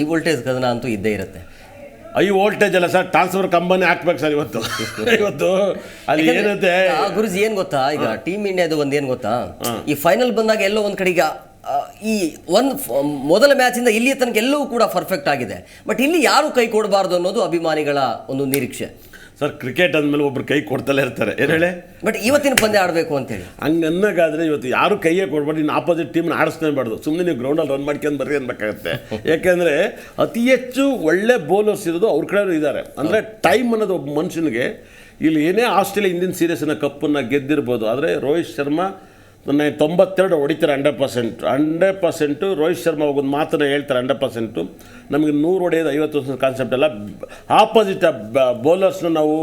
High voltage ಕದನ ಅಂತೂ ಇದ್ದೇ ಇರುತ್ತೆ. ಐ ವೋಲ್ಟೇಜ್ ಅಲ್ಲ ಸರ್ ಟ್ರಾನ್ಸ್ಫರ್ ಕಂಬನಿ ಹಾಕ್ಬೇಕು ಸರ್ ಇವತ್ತು. ಇವತ್ತು ಅಲ್ಲಿ ಏನಿರುತ್ತೆ ಆ, ಗುರುಜಿ ಏನು ಗೊತ್ತಾ? ಈಗ ಟೀಮ್ ಇಂಡಿಯಾದ ಒಂದು ಏನು ಗೊತ್ತಾ? ಈ ಫೈನಲ್ ಬಂದಾಗ ಎಲ್ಲೋ ಒಂದು ಕಡೆ ಈಗ ಈ ಒಂದು ಮೊದಲ ಮ್ಯಾಚಿಂದ ಇಲ್ಲಿಯ ತನಕ ಎಲ್ಲವೂ ಕೂಡ ಪರ್ಫೆಕ್ಟ್ ಆಗಿದೆ. ಬಟ್ ಇಲ್ಲಿ ಯಾರು ಕೈ ಕೊಡಬಾರ್ದು ಅನ್ನೋದು ಅಭಿಮಾನಿಗಳ ಒಂದು ನಿರೀಕ್ಷೆ. ಸರ್ ಕ್ರಿಕೆಟ್ ಅಂದಮೇಲೆ ಒಬ್ರು ಕೈ ಕೊಡ್ತಲೇ ಇರ್ತಾರೆ. ಏನು ಹೇಳಿ? ಬಟ್ ಇವತ್ತಿನ ಪಂದ್ಯ ಆಡಬೇಕು ಅಂತೇಳಿ ಹಂಗೆ ಅನ್ನೋಕ್ಕಾದ್ರೆ ಇವತ್ತು ಯಾರು ಕೈಯೇ ಕೊಡ್ಬಾರ್ದು ಇನ್ನು ಆಪೋಸಿಟ್ ಟೀಮ್ನ ಆಡಿಸ್ಲೇಬಾರ್ದು ಸುಮ್ಮನೆ ನೀವು ಗ್ರೌಂಡಲ್ಲಿ ರನ್ ಮಾಡ್ಕೊಂಡು ಬರ್ರಿ ಅನ್ಬೇಕಾಗತ್ತೆ. ಯಾಕೆಂದರೆ ಅತಿ ಹೆಚ್ಚು ಒಳ್ಳೆ ಬೌಲರ್ಸ್ ಇರೋದು ಅವ್ರ ಕಡೆ ಇದ್ದಾರೆ. ಅಂದರೆ ಟೈಮ್ ಅನ್ನೋದು ಒಬ್ಬ ಮನುಷ್ಯನಿಗೆ ಇಲ್ಲಿ ಏನೇ ಆಸ್ಟ್ರೇಲಿಯಾ ಇಂದಿನ ಸೀರೀಸನ್ನು ಕಪ್ಪನ್ನು ಗೆದ್ದಿರ್ಬೋದು. ಆದರೆ ರೋಹಿತ್ ಶರ್ಮಾ ನನ್ನ ತೊಂಬತ್ತೆರಡು ಹೊಡಿತಾರೆ hundred percent hundred percent Rohit Sharma ಒಂದು ಮಾತನ್ನು ಹೇಳ್ತಾರೆ ಹಂಡ್ರೆಡ್ ಪರ್ಸೆಂಟು ನಮಗೆ ನೂರು ಹೊಡೆಯೋದು ಐವತ್ತು ವರ್ಷದ ಕಾನ್ಸೆಪ್ಟ್ ಅಲ್ಲ. ಆಪೋಸಿಟ್ ಬೌಲರ್ಸ್ನ ನಾವು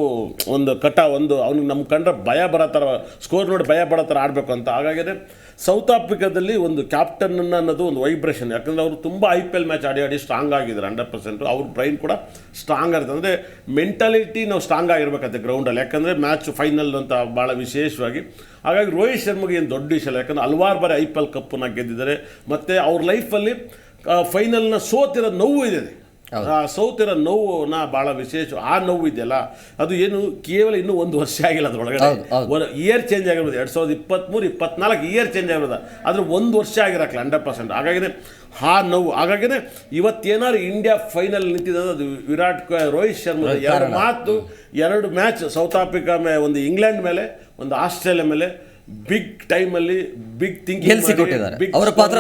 ಒಂದು ಕಟ, ಒಂದು ಅವ್ನಿಗೆ ನಮ್ಮ ಕಂಡ್ರೆ ಭಯ ಬರೋ ಥರ ಸ್ಕೋರ್ ನೋಡಿ ಭಯ ಬರೋ ಥರ ಆಡಬೇಕು ಅಂತ. ಹಾಗಾಗಿನೇ ಸೌತ್ ಆಫ್ರಿಕಾದಲ್ಲಿ ಒಂದು ಕ್ಯಾಪ್ಟನ್ ಅನ್ನೋದು ಒಂದು ವೈಬ್ರೇಷನ್ ಯಾಕಂದರೆ ಅವರು ತುಂಬ ಐ ಪಿ ಎಲ್ ಮ್ಯಾಚ್ ಆಡಿ ಆಡಿ ಸ್ಟ್ರಾಂಗ್ ಆಗಿದ್ದಾರೆ ಹಂಡ್ರೆಡ್ ಪರ್ಸೆಂಟು ಅವ್ರ ಬ್ರೈನ್ ಕೂಡ ಸ್ಟ್ರಾಂಗ್ ಆಗಿರುತ್ತೆ. ಅಂದರೆ ಮೆಂಟಾಲಿಟಿ ನಾವು ಸ್ಟ್ರಾಂಗ್ ಆಗಿರ್ಬೇಕಂತೆ ಗ್ರೌಂಡಲ್ಲಿ ಯಾಕಂದರೆ ಮ್ಯಾಚ್ ಫೈನಲ್ ಅಂತ ಭಾಳ ವಿಶೇಷವಾಗಿ. ಹಾಗಾಗಿ ರೋಹಿತ್ ಶರ್ಮಗೆ ಏನು ದೊಡ್ಡ ವಿಷಯ ಇಲ್ಲ ಯಾಕಂದರೆ ಹಲವಾರು ಬಾರಿ ಐ ಪಿ ಎಲ್ ಕಪ್ಪನ್ನ ಗೆದ್ದಿದ್ದಾರೆ, ಮತ್ತು ಅವ್ರ ಲೈಫಲ್ಲಿ ಫೈನಲ್ನ ಸೋತಿರೋ ನೋವು ಇದೆ. ಆ ಸೌತಿರ ನೋವು ನಾ ಭಾಳ ವಿಶೇಷ. ಆ ನೋವು ಇದೆಯಲ್ಲ ಅದು ಏನು ಕೇವಲ ಇನ್ನೂ ಒಂದು ವರ್ಷ ಆಗಿಲ್ಲ ಅದರೊಳಗಡೆ. ಇಯರ್ ಚೇಂಜ್ ಆಗಿರೋದು ಎರಡು ಸಾವಿರದ ಇಪ್ಪತ್ತ್ಮೂರು ಇಪ್ಪತ್ನಾಲ್ಕು ಇಯರ್ ಚೇಂಜ್ ಆಗಿರೋದು. ಆದರೆ ಒಂದು ವರ್ಷ ಆಗಿರಕ್ಲ ಹಂಡ್ರೆಡ್ ಪರ್ಸೆಂಟ್ ಹಾಗಾಗಿನೇ ಆ ನೋವು ಹಾಗಾಗಿನೇ ಇವತ್ತೇನಾದ್ರು ಇಂಡಿಯಾ ಫೈನಲ್ ನಿಂತಿದೆ ಅದು ವಿರಾಟ್ ಕೊಹ್ಲಿ ರೋಹಿತ್ ಶರ್ಮಾ ಎರಡು ಮಾತು ಎರಡು ಮ್ಯಾಚ್ ಸೌತ್ ಆಫ್ರಿಕಾ ಮೇಲೆ ಒಂದು ಇಂಗ್ಲೆಂಡ್ ಮೇಲೆ ಒಂದು ಆಸ್ಟ್ರೇಲಿಯಾ ಮೇಲೆ ಬಿಗ್ ಟೈಮಲ್ಲಿ ಬಿಗ್ ಥಿಂಕಿಂಗ್ ಬಿಗ್ ಅವರ ಪಾತ್ರ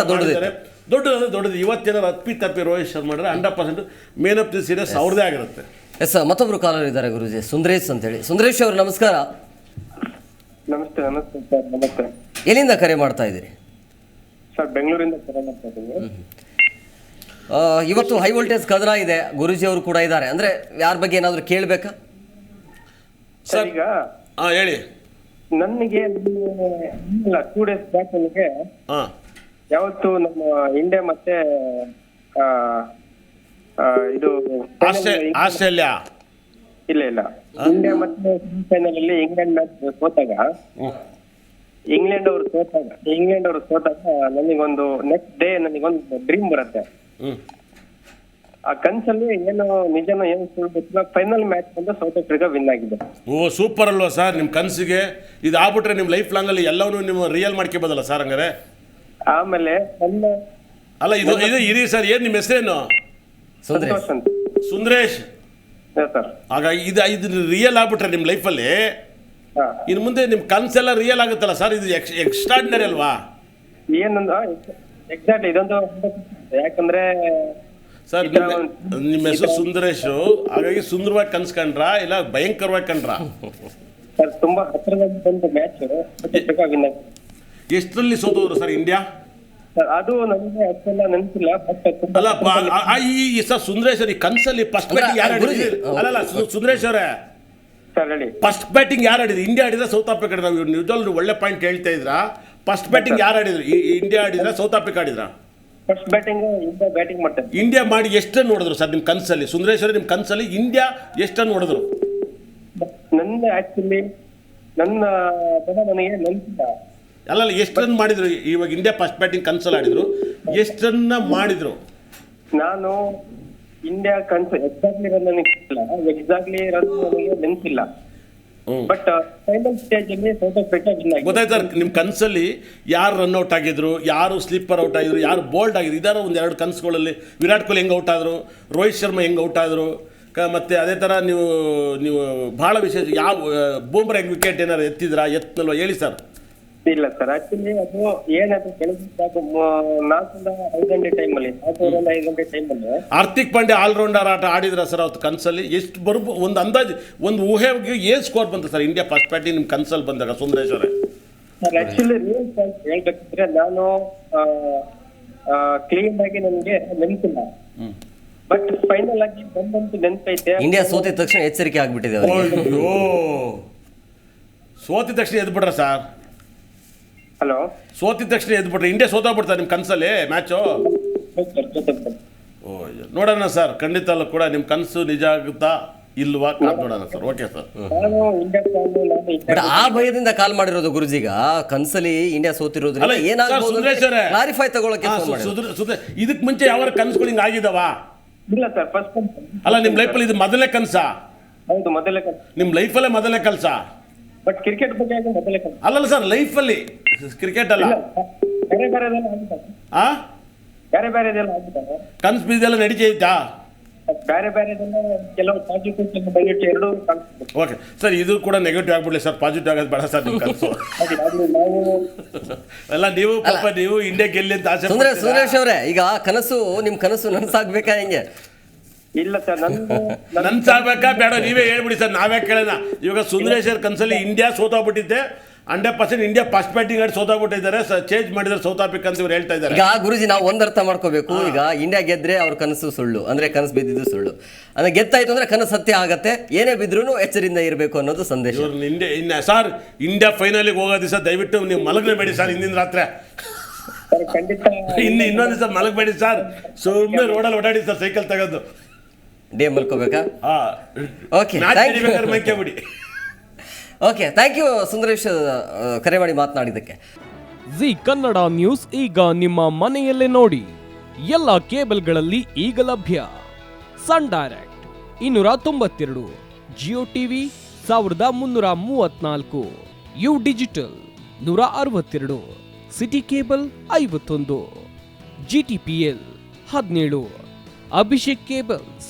ದೊಡ್ಡದಿತ್ತು. ದೊಡ್ಡದು ದೊಡ್ಡದು. ಇವತ್ತೇನಾದ್ರು ಅಪ್ಪಿ ತಪ್ಪಿ ರೋಹಿತ್ ಶರ್ಮಾ ಮಾಡಿದ್ರೆ hundred percent man of the series ಅವ್ರದ್ದೇ ಆಗಿರುತ್ತೆ. ಎಸ್ ಮತ್ತೊಬ್ರು ಕಾಲರ್ ಇದ್ದಾರೆ ಗುರುಜಿ. ಸುಂದರೇಶ್ ಅಂತೇಳಿ. ಸುಂದರೇಶ್ ಅವರು ನಮಸ್ಕಾರ. ನಮಸ್ತೆ ನಮಸ್ತೆ ಸರ್. ನಮಸ್ತೆ. ಎಲ್ಲಿಂದ ಕರೆ ಮಾಡ್ತಾ ಇದ್ದೀರಿ? ಸರ್ ಬೆಂಗಳೂರಿಂದ ಕರೆ ಮಾಡ್ತಾ ಇದ್ದೀನಿ. ಆ, ಇವತ್ತು ಹೈ ವೋಲ್ಟೇಜ್ ಕದನ ಇದೆ. ಗುರುಜಿ ಅವರು ಕೂಡ ಇದ್ದಾರೆ. ಅಂದ್ರೆ ಯಾರ ಬಗ್ಗೆ ಏನಾದರೂ ಕೇಳಬೇಕಾ? ಸರ್ ಈಗ ಹಾಂ ಹೇಳಿ. ನನಗೆ ಟೂ ಡೇಸ್ ಬ್ಯಾಕ್ ನನಗೆ ಹಾಂ. ಯಾವತ್ತು ನಮ್ಮ ಇಂಡಿಯಾ ಮತ್ತೆ ಆ, ಆ, ಇದು ಆಸ್ಟ್ರೇ ಆಸ್ಟ್ರೇಲಿಯಾ? ಇಲ್ಲ ಇಲ್ಲ. ಇಂಡಿಯಾ ಮತ್ತೆ ಫೈನಲ್ ಅಲ್ಲಿ ಇಂಗ್ಲೆಂಡ್ ಮ್ಯಾಚ್ ಸೋತಾಗ. ಇಂಗ್ಲೆಂಡ್ ಅವರು ಸೋತಾಗ. ಇಂಗ್ಲೆಂಡ್ ಅವರು ಸೋತಾಗ ನನಗೊಂದು ನೆಕ್ಸ್ಟ್ ಡೇ ನನಗೊಂದು ಡ್ರೀಮ್ ಬರುತ್ತೆ. ಆ ಕನ್ಸಲ್ಲಿ ಏನು ನಿಜನೋ ಏನು ಸುಳ್ಳು ಗೊತ್ತಿಲ್ಲ ಫೈನಲ್ ಮ್ಯಾಚ್ ಬಂದು ಸೌತ್ ಆಫ್ರಿಕಾ ವಿನ್ ಆಗಿದೆ. ಓ ಸೂಪರ್ ಅಲ್ವಾ ಸರ್ ನಿಮ್ಮ ಕನಸಿಗೆ ಇದು ಆಗ್ಬಿಟ್ರೆ ನಿಮ್ಮ ಲೈಫ್ ಲಾಂಗಲ್ಲಿ ಎಲ್ಲವನ್ನೂ ನೀವು ರಿಯಲ್ ಮಾಡ್ಕೋಬೋದಲ್ಲ ಸರ್ ಹಂಗಾರೆ? ಆಮೇಲೆ ನನ್ನ ಅಲ್ಲ ಇದು ಇದು ಇರಿ ಸರ್ ಏನು ನಿಮ್ಮ ಹೆಸರೇನು? ಸುಂದರೇಶ್. ಸಂತೋಷ್ ಅಂತ. ಸುಂದ್ರೇಶ್. ಸರ್. ಹಾಗಾಗಿ ಇದು ಇದು ರಿಯಲ್ ಆಗ್ಬಿಟ್ರೆ ನಿಮ್ಮ ಲೈಫಲ್ಲಿ ಹಾ. ಇನ್ನು ಮುಂದೆ ನಿಮ್ಮ ಕನಸೆಲ್ಲ ರಿಯಲ್ ಆಗುತ್ತಲ್ಲ ಸರ್? ಇದು ಎಕ್ಸ್ ಎಕ್ಸ್ಟ್ರಾಡಿನರಿ ಅಲ್ವಾ? ಏನಂದ ಎಕ್ಸಾಕ್ಟ್ ಇದೊಂದು ಯಾಕಂದ್ರೆ ಸರ್ ನಿಮ್ಮ ಹೆಸರು ಸುಂದರೇಶು. ಹಾಗಾಗಿ ಸುಂದರವಾಗಿ ಕನ್ಸ್ ಕಂಡ್ರಾ ಇಲ್ಲ ಭಯಂಕರವಾಗಿ ಕಂಡ್ರಾ? ಸರ್ ತುಂಬಾ ಹತ್ತಿರದಲ್ಲಿ ಬಂದು ಮ್ಯಾಚ್ ಎಷ್ಟರಲ್ಲಿ ಸೋತೋದ್ರು ಸರ್ ಇಂಡಿಯಾ? ಸರ್ ಅದು ನನಗೆ ಅಷ್ಟೆಲ್ಲ ನೆನಪಿಲ್ಲ ಬಟ್ ಅಲ್ಲ ಬಾ- ಆ- ಆ- ಈ ಈ ಸರ್ ಸುಂದರೇಶ್ ಅವ್ರು ಈ ಕನಸಲ್ಲಿ ಫಸ್ಟ್ ಬ್ಯಾಟಿಂಗ್ ಯಾರು ಆಡಿದ್ರು? ಅಲ್ಲಲ್ಲ ಸು- ಸುಂದರೇಶ್ ಅವರೇ. ಸರ್ ಹೇಳಿ. ಫಸ್ಟ್ ಬ್ಯಾಟಿಂಗ್ ಯಾರು ಆಡಿದ್ರು? ಇಂಡಿಯಾ ಆಡಿದ್ರೆ ಸೌತ್ ಆಫ್ರಿಕಾ ನಾವು ನಿಜವಾಗ್ಲೂ ಒಳ್ಳೆ ಪಾಯಿಂಟ್ ಹೇಳ್ತಾ ಇದ್ರಾ? ಫಸ್ಟ್ ಬ್ಯಾಟಿಂಗ್ ಯಾರು ಆಡಿದ್ರು? ಈ- ಈ ಇಂಡಿಯಾ ಆಡಿದ್ರ ಸೌತ್ ಆಫ್ರಿಕಾ ಆಡಿದ್ರ? ಫಸ್ಟ್ ಬ್ಯಾಟಿಂಗ್ ಇಂಡಿಯಾ ಬ್ಯಾಟಿಂಗ್ ಮಾಡ್ತಾರೆ ಇಂಡಿಯಾ ಮಾಡಿ ಎಷ್ಟು ನೋಡಿದ್ರು ಸರ್ ನಿಮ್ಮ ಕನಸಲ್ಲಿ? ಸುಂದರೇಶ್ವರ ನಿಮ್ಮ ಕನ್ಸಲ್ಲಿ ಇಂಡಿಯಾ ಎಷ್ಟನ್ನು ನೋಡಿದ್ರು ನನ್ನ ಆಕ್ಚುಲಿ ನನ್ನ ತಡ ನನಗೆ ನೆನಪಿಲ್ಲ. ಅಲ್ಲಲ್ಲ ಎಷ್ಟು ರನ್ ಮಾಡಿದ್ರು? ಇವಾಗ ಇಂಡಿಯಾ ಫಸ್ಟ್ ಬ್ಯಾಟಿಂಗ್ ಕನ್ಸಲ್ ಆಡಿದ್ರು. ಎಷ್ಟು ರನ್ ಮಾಡಿದ್ರು? ನಾನು ಇಂಡಿಯಾ ಕನ್ಸ್ ಎಕ್ಸಾಕ್ಟ್ಲಿ ರನ್ ನನಗೆ ಎಕ್ಸಾಕ್ಟ್ಲಿ ರನ್ ನನಗೆ ನೆನಪಿಲ್ಲ. ಬಟ್ ಫೈನಲ್ ಸ್ಟೇಜ್ ಅಲ್ಲಿ ಸೌತ್ ಆಫ್ರಿಕಾ ವಿನ್ ಆಗಿದೆ. ಗೊತ್ತಾಯ್ತಾ ನಿಮ್ಮ ಕನಸಲ್ಲಿ ಯಾರು ರನ್ ಔಟ್ ಆಗಿದ್ರು ಯಾರು ಸ್ಲೀಪರ್ ಔಟ್ ಆಗಿದ್ರು ಯಾರು ಬೋಲ್ಡ್ ಆಗಿದ್ರು ಇದಾರ ಒಂದು ಎರಡು ಕನಸುಗಳಲ್ಲಿ ವಿರಾಟ್ ಕೊಹ್ಲಿ ಹೆಂಗೆ ಔಟ್ ಆದರು ರೋಹಿತ್ ಶರ್ಮಾ ಹೆಂಗೆ ಔಟ್ ಆದರು ಮತ್ತೆ ಮತ್ತು ಅದೇ ಥರ ನೀವು ನೀವು ಭಾಳ ವಿಶೇಷ ಯಾವ ಬೂಮ್ರಾ ಹೆಂಗೆ ವಿಕೆಟ್ ಏನಾರು ಎತ್ತಿದ್ರಾ ಎತ್ತಲ್ವ ಹೇಳಿ ಸರ್. ಇಲ್ಲ ಸರ್. ಆಕ್ಚುಲಿ ಅದು ಏನಾದ್ರು ಕೆಲಸ ನಾಲ್ಕರಿಂದ ಐದು ಗಂಟೆ ಟೈಮಲ್ಲಿ ಅಲ್ಲಿ ನಾಲ್ಕೂವರೆಯಿಂದ ಐದು ಗಂಟೆ ಟೈಮಲ್ಲಿ ಆರ್ಥಿಕ್ ಪಾಂಡೆ ಆಲ್ ಆಲ್ರೌಂಡರ್ ಆಟ ಆಡಿದ್ರ ಸರ್ ಅವತ್ತು ಕನ್ಸಲ್ಲಿ? ಎಷ್ಟು ಬರ್ಬೋ ಒಂದು ಅಂದಾಜು ಒಂದು ಊಹೆಗೆ ಏನು ಸ್ಕೋರ್ ಬಂತು ಸರ್? ಇಂಡಿಯಾ ಫಸ್ಟ್ ಬ್ಯಾಟಿಂಗ್ ನಿಮ್ಮ ಕನ್ಸಲ್ಲಿ ಬಂದಾಗ ಸುಂದರೇಶ್ವರೇ ಸರ್ ಆಕ್ಚುಲಿ ರಿಯಲ್ ಪಾಯಿಂಟ್ ಹೇಳ್ಬೇಕಿದ್ರೆ ನಾನು ಕ್ಲೀನ್ ಆಗಿ ನನಗೆ ನೆನಪಿಲ್ಲ. ಬಟ್ ಫೈನಲ್ ಆಗಿ ಬಂದಂತೂ ನೆನಪೈತೆ. ಇಂಡಿಯಾ ಸೋತಿದ ತಕ್ಷಣ ಎಚ್ಚರಿಕೆ ಆಗ್ಬಿಟ್ಟಿದೆ ಅವರಿಗೆ. ಅಯ್ಯೋ. ಸೋತಿದ ತಕ್ಷಣ ಎದ್ಬಿಟ್ರ ಸರ್ ಹಲೋ. ಸೋತಿದ ತಕ್ಷಣ ಎದ್ಬಿಟ್ರೆ ಇಂಡಿಯಾ ಸೋತೋಗ್ಬಿಡ್ತಾರೆ ನಿಮ್ಮ ಕನಸಲ್ಲಿ ಮ್ಯಾಚು? ಓ. ನೋಡೋಣ ಸರ್ ಖಂಡಿತ ಅಲ್ಲ ಕೂಡ ನಿಮ್ಮ ಕನಸು ನಿಜ ಆಗುತ್ತಾ ಇಲ್ವಾ? ಕಾದ್ ನೋಡೋಣ ಸರ್. Okay sir. ಬಟ್ ಆ ಭಯದಿಂದ ಕಾಲ್ ಮಾಡಿರೋದು ಗುರುಜಿಗ ಕನ್ಸಲಿ ಇಂಡಿಯಾ ಸೋತಿರೋದ್ರಿಂದ ಅಲ್ಲ, ಏನಾಗ್ಬೋದು ಸರ್, ಸುಂದರೇಶ್ ಅವರೇ. ಕ್ಲಾರಿಫೈ ತಗೊಳಕ್ಕೆ ಸುದ್ರ ಸುದ್ರ ಇದಕ್ಕೆ ಮುಂಚೆ ಯಾವ ಕನಸುಗಳು ಹಿಂಗೆ ಆಗಿದಾವ? ಇಲ್ಲ ಸರ್ ಫಸ್ಟ್ ಅಲ್ಲ ನಿಮ್ಮ ಲೈಫಲ್ಲಿ ಇದು ಮೊದಲನೇ ಕನಸಾ? ಹೌದು ಮೊದಲೇ ನಿಮ್ಮ ಲೈಫಲ್ಲೇ ಮೊದಲನೇ ಕನಸಾ? ಬಟ್ ಕ್ರಿಕೆಟ್ ಬಗ್ಗೆ ಮೊದಲೇ ಕನಸು. ಅಲ್ಲಲ್ಲ ಸರ್ ಲೈಫಲ್ಲಿ ಕ್ರಿಕೆಟ್ ಅಲ್ಲ. ಬೇರೆ ಬೇರೆ ಬೇರೆದೆಲ್ಲ ಆಗಿದ್ದಾರೆ ಆ? ಬೇರೆ ಬೇರೆದೆಲ್ಲ ಆಗಿದ್ದಾರೆ ಎಲ್ಲ ನಡೀತಾ ಬೇರೆ ಬೇರೆ ಕೆಲವು ಪಾಸಿಟಿವ್ ಕೆಲವು ಎರಡು ಓಕೆ ಸರ್ ಇದು ಕೂಡ ನೆಗೆಟಿವ್ ಆಗ್ಬಿಡ್ಲಿ ಸರ್ ಪಾಸಿಟಿವ್ ಆಗೋದು ಬೇಡ ಸರ್ ನಿಮ್ಮ ಕನಸು. ಹಾಗೆ ನಾವು ಎಲ್ಲ ನೀವು ಪಾಪ ನೀವು ಇಂಡಿಯಾ ಗೆಲ್ಲಿ ಅಂತ ಆಸೆ ಸುರೇಶ್ ಅವರೇ ಈಗ ಕನಸು ನಿಮ್ ಕನಸು ನನಸಾಗ್ಬೇಕಾ ಹೆಂಗೆ? ಇಲ್ಲ ಸರ್ ನಂದು ನನ್ ಸಾಗ್ಬೇಕಾ ಬೇಡ ನೀವೇ ಹೇಳ್ಬಿಡಿ ಸರ್ ನಾವೇ ಕೇಳೋಣ ಇವಾಗ ಸುಂದರೇಶ್ವರ್ ಕನ್ಸಲ್ಲಿ India ಸೋತಾಗ್ಬಿಟ್ಟಿದ್ದೆ. Hundred percent India first batting ಆಡಿ ಸೋತಾಗ್ಬಿಟ್ಟಿದ್ದಾರೆ. ಚೇಂಜ್ ಮಾಡಿದ್ರೆ ಸೌತ್ ಆಫ್ರಿಕಾ ಅಂತ ಇವ್ರು ಹೇಳ್ತಾ ಇದ್ದಾರೆ. ಈಗ ಗುರುಜಿ ನಾವು ಒಂದರ್ಥ ಮಾಡ್ಕೋಬೇಕು. ಈಗ ಇಂಡಿಯಾ ಗೆದ್ರೆ ಅವ್ರ ಕನಸು ಸುಳ್ಳು. ಅಂದ್ರೆ ಕನಸು ಬಿದ್ದಿದ್ದು ಸುಳ್ಳು. ಅಂದ್ರೆ ಗೆತ್ತಾಯ್ತು ಅಂದ್ರೆ ಕನಸು ಸತ್ಯ ಆಗತ್ತೆ. ಏನೇ ಬಿದ್ರೂ ಎಚ್ಚರಿಂದ ಇರಬೇಕು ಅನ್ನೋದು ಸಂದೇಶ. ಇವ್ರು ಇಂಡಿಯಾ ಇನ್ನ ಸರ್ ಇಂಡಿಯಾ ಫೈನಲಿಗೆ ಹೋಗೋ ದಿವಸ ದಯವಿಟ್ಟು ನೀವು ಮಲಗಲೇಬೇಡಿ ಸರ್ ಹಿಂದಿನ ರಾತ್ರಿ. ಸರ್ ಖಂಡಿತ ಇನ್ನು ಇನ್ನೊಂದು ದಿವಸ ಮಲಗಬೇಡಿ ಸರ್. ಸುಮ್ಮನೆ ರೋಡಲ್ಲಿ ಓಡಾಡಿ ಸರ್ ಸೈಕಲ್ ತೆಗೆದು. ಡೇ ಮಲ್ಕೋಬೇಕಾ? Okay Okay, match thank you. ಬಿಡಿ ಓಕೆ ಥ್ಯಾಂಕ್ ಯು ಸುಂದರೇಶ್ ಕರೆ ಮಾಡಿ ಮಾತನಾಡಿದ್ದಕ್ಕೆ. ಜಿ ಕನ್ನಡ ನ್ಯೂಸ್ ಈಗ ನಿಮ್ಮ ಮನೆಯಲ್ಲೇ ನೋಡಿ. ಎಲ್ಲ ಕೇಬಲ್ಗಳಲ್ಲಿ ಈಗ ಲಭ್ಯ. ಸನ್ ಡೈರೆಕ್ಟ್ ಇನ್ನೂರ ತೊಂಬತ್ತೆರಡು ಜಿಯೋ ಟಿವಿ ಸಾವಿರದ ಮುನ್ನೂರ ಮೂವತ್ನಾಲ್ಕು ಯು ಡಿಜಿಟಲ್ ನೂರ ಅರವತ್ತೆರಡು ಸಿಟಿ ಕೇಬಲ್ ಐವತ್ತೊಂದು ಜಿ ಟಿ ಪಿ ಎಲ್ ಹದಿನೇಳು ಅಭಿಷೇಕ್ ಕೇಬಲ್ಸ್